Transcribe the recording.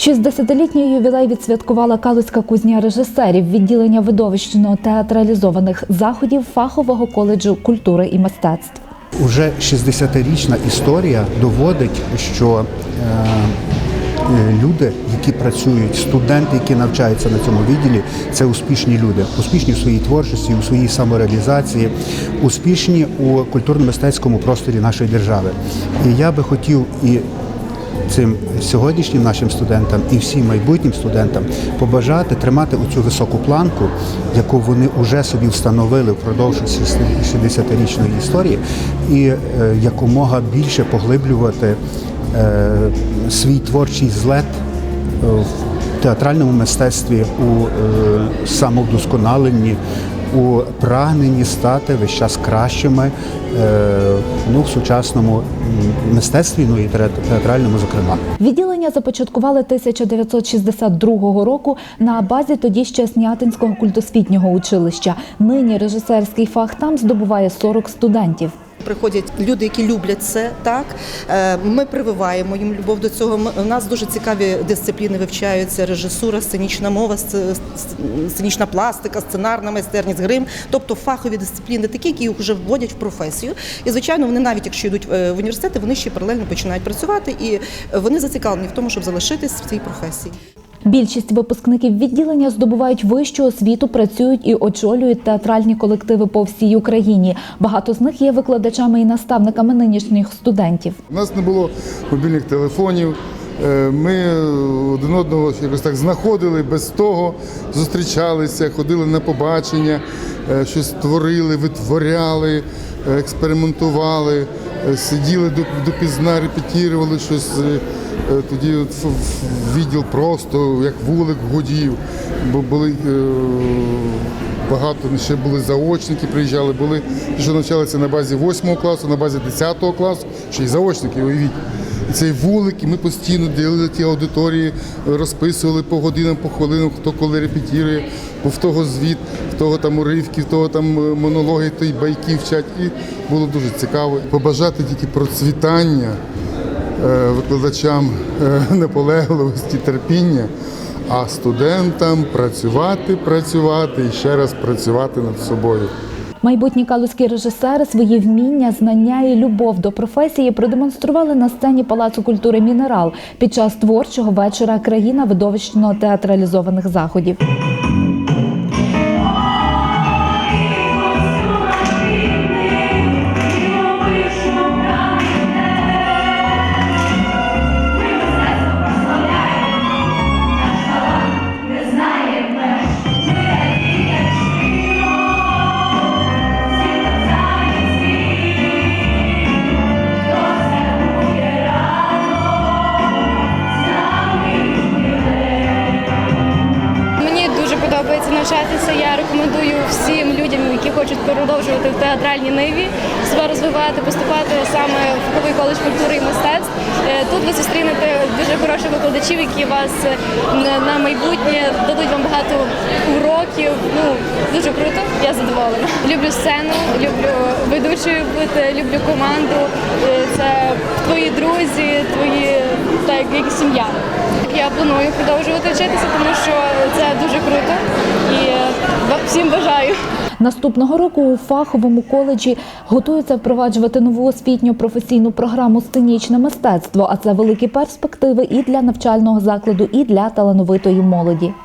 60-літній ювілей відсвяткувала Калузька кузня режисерів відділення видовищно-театралізованих заходів фахового коледжу культури і мистецтв. Уже 60-річна історія доводить, що е, е, люди, які працюють, студенти, які навчаються на цьому відділі, це успішні люди, успішні в своїй творчості, у своїй самореалізації, успішні у культурно-мистецькому просторі нашої держави. І я би хотів і цим сьогоднішнім нашим студентам і всім майбутнім студентам побажати тримати оцю високу планку, яку вони вже собі встановили впродовж 60-річної історії, і е, якомога більше поглиблювати е, свій творчий злет е, в театральному мистецтві у самовдосконаленні. У прагненні стати весь час кращими е, ну, в сучасному мистецтві, ну і театральному, зокрема. Відділення започаткували 1962 року на базі тоді ще Снятинського культосвітнього училища. Нині режисерський фах там здобуває 40 студентів. Приходять люди, які люблять це. Так Е, ми прививаємо їм любов до цього. У нас дуже цікаві дисципліни вивчаються: режисура, сценічна мова, сценічна пластика, сценарна майстерність, грим, тобто фахові дисципліни, такі, які їх вже вводять в професію. І звичайно, вони навіть якщо йдуть е, в університети, вони ще паралельно починають працювати, і вони зацікавлені в тому, щоб залишитись в цій професії. Більшість випускників відділення здобувають вищу освіту, працюють і очолюють театральні колективи по всій Україні. Багато з них є викладачами і наставниками нинішніх студентів. У нас не було мобільних телефонів. е, Ми один одного якось так знаходили без того, зустрічалися, ходили на побачення, е, щось творили, витворяли, експериментували, е, сиділи до- допізна, репетірували щось. Е, Тоді відділ просто як вулик гудів, бо були е, багато ще були заочники, приїжджали, були що навчалися на базі 8 класу, на базі 10 класу, ще й заочники, уявіть. Цей вулик, і ми постійно ділили ті аудиторії, розписували по годинам, по хвилинам, хто коли репетірує, в того звіт, в того там уривки, в того там е, монологи, то й байки вчать. І було дуже цікаво. Побажати тільки процвітання викладачам е, наполегливості, терпіння, а студентам працювати, працювати і ще раз працювати над собою. Майбутні калузькі режисери свої вміння, знання і любов до професії продемонстрували на сцені Палацу культури Мінерал під час творчого вечора країна видовищно театралізованих заходів. Подобається. Я рекомендую всім людям, які хочуть продовжувати в театральній ниві, себе розвивати, поступати саме в Фаховий коледж культури і мистецтв. Е, Тут ви зустрінете дуже хороших викладачів, які вас е, на- майбутнє дадуть вам багато уроків. Ну дуже круто. Я задоволена. Люблю сцену, люблю ведучою бути, люблю команду. Е, Це твої друзі, твої так як сім'я. Я планую продовжувати вчитися, тому що це дуже Наступного року у фаховому коледжі готуються впроваджувати нову освітню професійну програму сценічне мистецтво. А це великі перспективи і для навчального закладу, і для талановитої молоді.